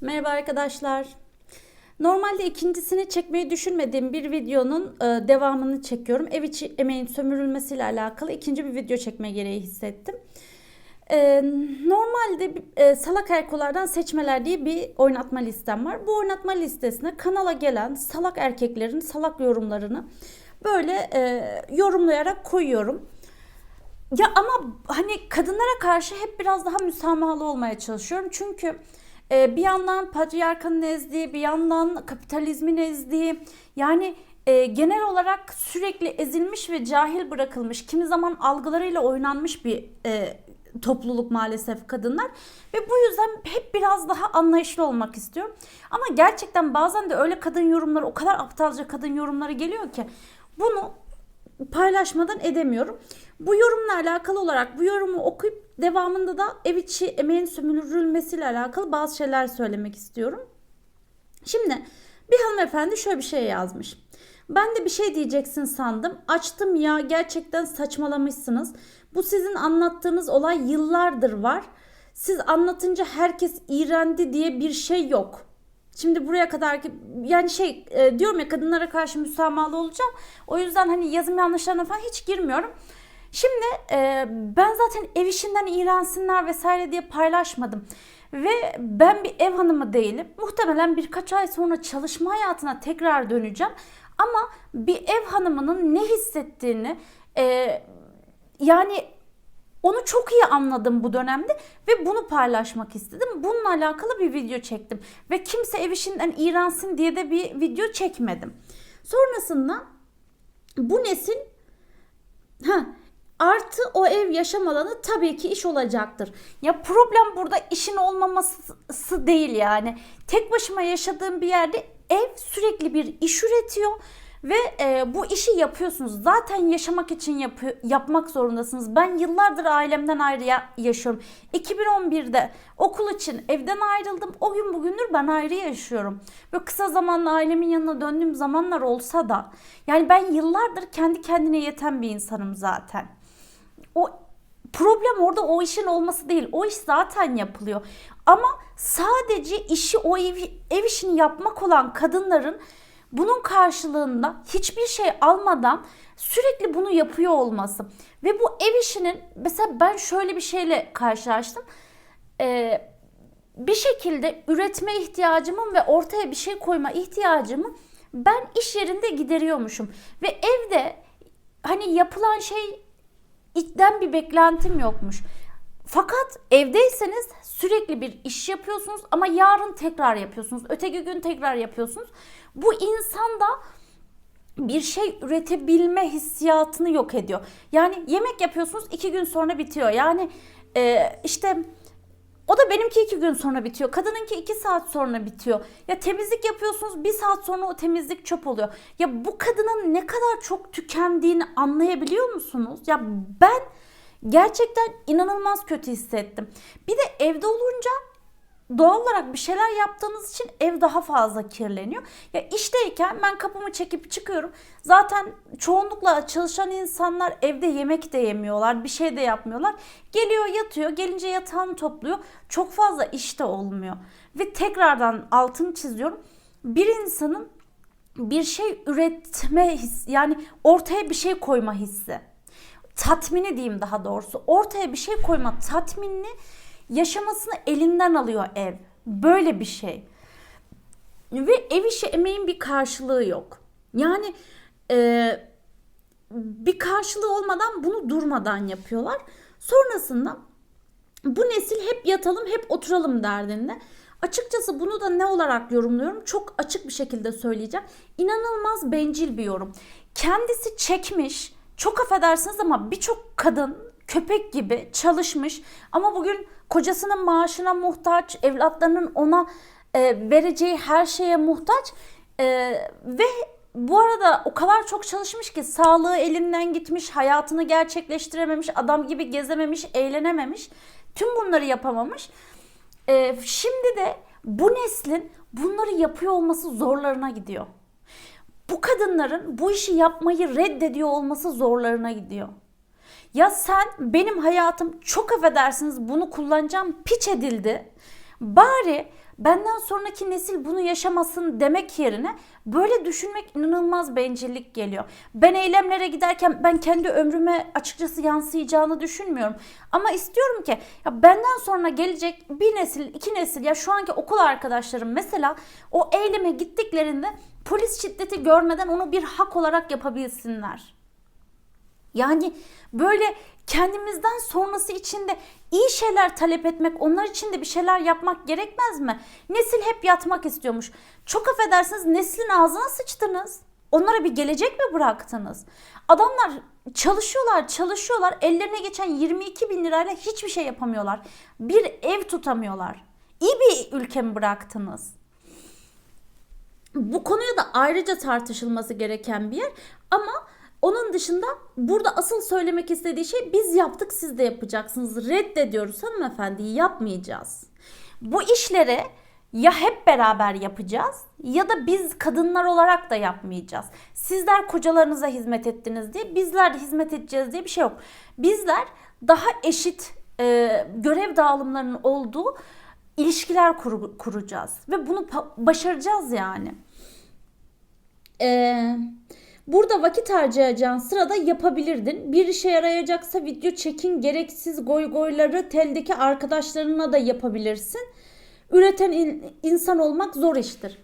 Merhaba arkadaşlar. Normalde ikincisini çekmeyi düşünmediğim bir videonun e, devamını çekiyorum. Ev içi emeğin sömürülmesiyle alakalı ikinci bir video çekme gereği hissettim. E, normalde e, salak erkolardan seçmeler diye bir oynatma listem var. Bu oynatma listesine kanala gelen salak erkeklerin salak yorumlarını böyle e, yorumlayarak koyuyorum. Ya ama hani kadınlara karşı hep biraz daha müsamahalı olmaya çalışıyorum. Çünkü e, bir yandan patriarkanın ezdiği, bir yandan kapitalizmin ezdiği, yani e, genel olarak sürekli ezilmiş ve cahil bırakılmış, kimi zaman algılarıyla oynanmış bir e, topluluk maalesef kadınlar ve bu yüzden hep biraz daha anlayışlı olmak istiyorum. Ama gerçekten bazen de öyle kadın yorumları, o kadar aptalca kadın yorumları geliyor ki bunu paylaşmadan edemiyorum. Bu yorumla alakalı olarak bu yorumu okuyup devamında da ev içi emeğin sömürülmesiyle alakalı bazı şeyler söylemek istiyorum. Şimdi bir hanımefendi şöyle bir şey yazmış. Ben de bir şey diyeceksin sandım. Açtım ya gerçekten saçmalamışsınız. Bu sizin anlattığınız olay yıllardır var. Siz anlatınca herkes iğrendi diye bir şey yok. Şimdi buraya kadar ki yani şey e, diyorum ya kadınlara karşı müsamahalı olacağım. O yüzden hani yazım yanlışlarına falan hiç girmiyorum. Şimdi e, ben zaten ev işinden iğrensinler vesaire diye paylaşmadım. Ve ben bir ev hanımı değilim. Muhtemelen birkaç ay sonra çalışma hayatına tekrar döneceğim. Ama bir ev hanımının ne hissettiğini e, yani onu çok iyi anladım bu dönemde ve bunu paylaşmak istedim. Bununla alakalı bir video çektim. Ve kimse ev işinden iğrensin diye de bir video çekmedim. Sonrasında bu nesil ha, artı o ev yaşam alanı tabii ki iş olacaktır. Ya problem burada işin olmaması değil yani. Tek başıma yaşadığım bir yerde ev sürekli bir iş üretiyor ve e, bu işi yapıyorsunuz. Zaten yaşamak için yapı, yapmak zorundasınız. Ben yıllardır ailemden ayrı ya, yaşıyorum. 2011'de okul için evden ayrıldım. O gün bugündür ben ayrı yaşıyorum. Böyle kısa zamanla ailemin yanına döndüğüm zamanlar olsa da yani ben yıllardır kendi kendine yeten bir insanım zaten. O problem orada o işin olması değil. O iş zaten yapılıyor. Ama sadece işi o ev, ev işini yapmak olan kadınların bunun karşılığında hiçbir şey almadan sürekli bunu yapıyor olması. Ve bu ev işinin mesela ben şöyle bir şeyle karşılaştım. Ee, bir şekilde üretme ihtiyacımın ve ortaya bir şey koyma ihtiyacımı ben iş yerinde gideriyormuşum. Ve evde hani yapılan şey içten bir beklentim yokmuş. Fakat evdeyseniz sürekli bir iş yapıyorsunuz ama yarın tekrar yapıyorsunuz. Öteki gün tekrar yapıyorsunuz. Bu insanda bir şey üretebilme hissiyatını yok ediyor. Yani yemek yapıyorsunuz iki gün sonra bitiyor. Yani e, işte o da benimki iki gün sonra bitiyor. Kadınınki iki saat sonra bitiyor. Ya temizlik yapıyorsunuz bir saat sonra o temizlik çöp oluyor. Ya bu kadının ne kadar çok tükendiğini anlayabiliyor musunuz? Ya ben gerçekten inanılmaz kötü hissettim. Bir de evde olunca doğal olarak bir şeyler yaptığınız için ev daha fazla kirleniyor. Ya işteyken ben kapımı çekip çıkıyorum. Zaten çoğunlukla çalışan insanlar evde yemek de yemiyorlar, bir şey de yapmıyorlar. Geliyor yatıyor, gelince yatağını topluyor. Çok fazla iş de olmuyor. Ve tekrardan altını çiziyorum. Bir insanın bir şey üretme hissi yani ortaya bir şey koyma hissi. Tatmini diyeyim daha doğrusu. Ortaya bir şey koyma tatminini yaşamasını elinden alıyor ev. Böyle bir şey. Ve ev işi emeğin bir karşılığı yok. Yani e, bir karşılığı olmadan bunu durmadan yapıyorlar. Sonrasında bu nesil hep yatalım hep oturalım derdinde. Açıkçası bunu da ne olarak yorumluyorum? Çok açık bir şekilde söyleyeceğim. İnanılmaz bencil bir yorum. Kendisi çekmiş, çok affedersiniz ama birçok kadın köpek gibi çalışmış ama bugün kocasının maaşına muhtaç, evlatlarının ona e, vereceği her şeye muhtaç e, ve bu arada o kadar çok çalışmış ki sağlığı elinden gitmiş, hayatını gerçekleştirememiş, adam gibi gezememiş, eğlenememiş. Tüm bunları yapamamış. E, şimdi de bu neslin bunları yapıyor olması zorlarına gidiyor. Bu kadınların bu işi yapmayı reddediyor olması zorlarına gidiyor. Ya sen benim hayatım çok affedersiniz bunu kullanacağım piç edildi. Bari benden sonraki nesil bunu yaşamasın demek yerine böyle düşünmek inanılmaz bencillik geliyor. Ben eylemlere giderken ben kendi ömrüme açıkçası yansıyacağını düşünmüyorum. Ama istiyorum ki ya benden sonra gelecek bir nesil, iki nesil ya şu anki okul arkadaşlarım mesela o eyleme gittiklerinde polis şiddeti görmeden onu bir hak olarak yapabilsinler. Yani böyle kendimizden sonrası için de iyi şeyler talep etmek, onlar için de bir şeyler yapmak gerekmez mi? Nesil hep yatmak istiyormuş. Çok affedersiniz neslin ağzına sıçtınız. Onlara bir gelecek mi bıraktınız? Adamlar çalışıyorlar, çalışıyorlar. Ellerine geçen 22 bin lirayla hiçbir şey yapamıyorlar. Bir ev tutamıyorlar. İyi bir ülke mi bıraktınız? Bu konuya da ayrıca tartışılması gereken bir yer. Ama onun dışında burada asıl söylemek istediği şey biz yaptık siz de yapacaksınız. Reddediyoruz hanımefendi yapmayacağız. Bu işleri ya hep beraber yapacağız ya da biz kadınlar olarak da yapmayacağız. Sizler kocalarınıza hizmet ettiniz diye bizler de hizmet edeceğiz diye bir şey yok. Bizler daha eşit e, görev dağılımlarının olduğu ilişkiler kur, kuracağız ve bunu başaracağız yani. Eee Burada vakit harcayacağın sırada yapabilirdin. Bir işe yarayacaksa video çekin gereksiz goy goyları teldeki arkadaşlarına da yapabilirsin. Üreten in, insan olmak zor iştir.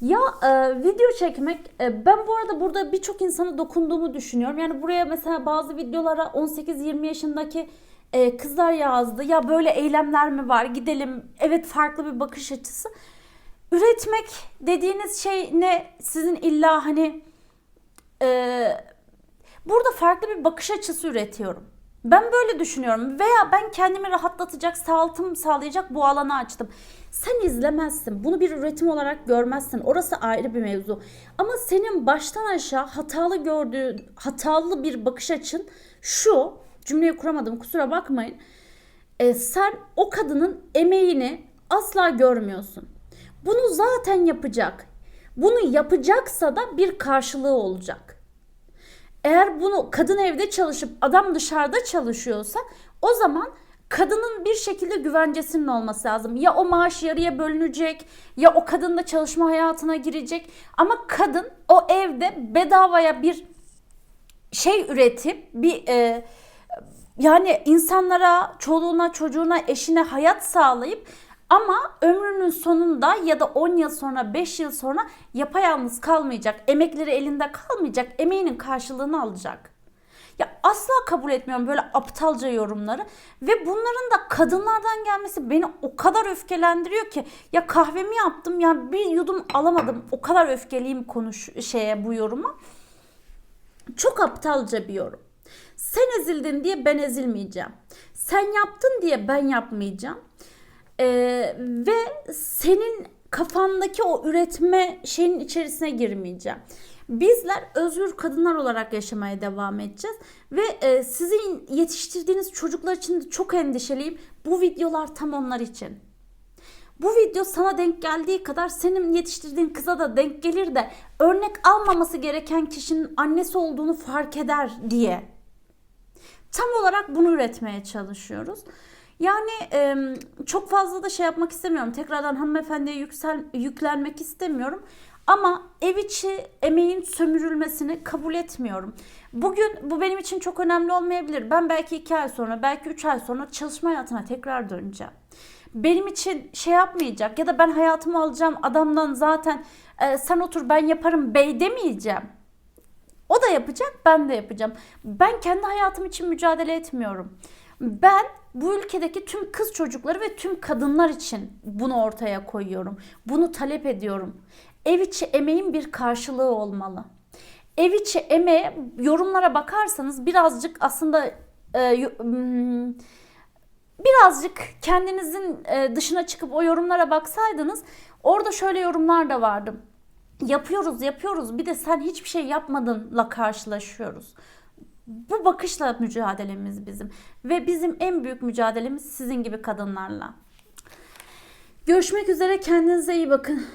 Ya e, video çekmek e, ben bu arada burada birçok insana dokunduğumu düşünüyorum. Yani buraya mesela bazı videolara 18-20 yaşındaki e, kızlar yazdı. Ya böyle eylemler mi var? Gidelim. Evet farklı bir bakış açısı. Üretmek dediğiniz şey ne? Sizin illa hani e, burada farklı bir bakış açısı üretiyorum. Ben böyle düşünüyorum veya ben kendimi rahatlatacak, sağaltım sağlayacak bu alanı açtım. Sen izlemezsin. Bunu bir üretim olarak görmezsin. Orası ayrı bir mevzu. Ama senin baştan aşağı hatalı gördüğün, hatalı bir bakış açın şu. Cümleyi kuramadım kusura bakmayın. E, sen o kadının emeğini asla görmüyorsun. Bunu zaten yapacak. Bunu yapacaksa da bir karşılığı olacak. Eğer bunu kadın evde çalışıp adam dışarıda çalışıyorsa o zaman kadının bir şekilde güvencesinin olması lazım. Ya o maaş yarıya bölünecek ya o kadın da çalışma hayatına girecek. Ama kadın o evde bedavaya bir şey üretip bir e, yani insanlara, çoluğuna, çocuğuna, eşine hayat sağlayıp ama ömrünün sonunda ya da 10 yıl sonra 5 yıl sonra yapayalnız kalmayacak. Emekleri elinde kalmayacak. Emeğinin karşılığını alacak. Ya asla kabul etmiyorum böyle aptalca yorumları ve bunların da kadınlardan gelmesi beni o kadar öfkelendiriyor ki ya kahvemi yaptım ya bir yudum alamadım. O kadar öfkeliyim konuş şeye bu yoruma. Çok aptalca bir yorum. Sen ezildin diye ben ezilmeyeceğim. Sen yaptın diye ben yapmayacağım. Ee, ve senin kafandaki o üretme şeyin içerisine girmeyeceğim. Bizler özgür kadınlar olarak yaşamaya devam edeceğiz ve e, sizin yetiştirdiğiniz çocuklar için de çok endişeliyim. Bu videolar tam onlar için. Bu video sana denk geldiği kadar senin yetiştirdiğin kıza da denk gelir de örnek almaması gereken kişinin annesi olduğunu fark eder diye. Tam olarak bunu üretmeye çalışıyoruz. Yani çok fazla da şey yapmak istemiyorum. Tekrardan hanımefendiye yüksel, yüklenmek istemiyorum. Ama ev içi emeğin sömürülmesini kabul etmiyorum. Bugün bu benim için çok önemli olmayabilir. Ben belki iki ay sonra, belki üç ay sonra çalışma hayatına tekrar döneceğim. Benim için şey yapmayacak ya da ben hayatımı alacağım adamdan zaten e, sen otur ben yaparım bey demeyeceğim. O da yapacak, ben de yapacağım. Ben kendi hayatım için mücadele etmiyorum. Ben bu ülkedeki tüm kız çocukları ve tüm kadınlar için bunu ortaya koyuyorum. Bunu talep ediyorum. Ev içi emeğin bir karşılığı olmalı. Ev içi emeğe yorumlara bakarsanız birazcık aslında e, hmm, birazcık kendinizin e, dışına çıkıp o yorumlara baksaydınız orada şöyle yorumlar da vardı. Yapıyoruz yapıyoruz bir de sen hiçbir şey yapmadınla karşılaşıyoruz. Bu bakışla mücadelemiz bizim. Ve bizim en büyük mücadelemiz sizin gibi kadınlarla. Görüşmek üzere kendinize iyi bakın.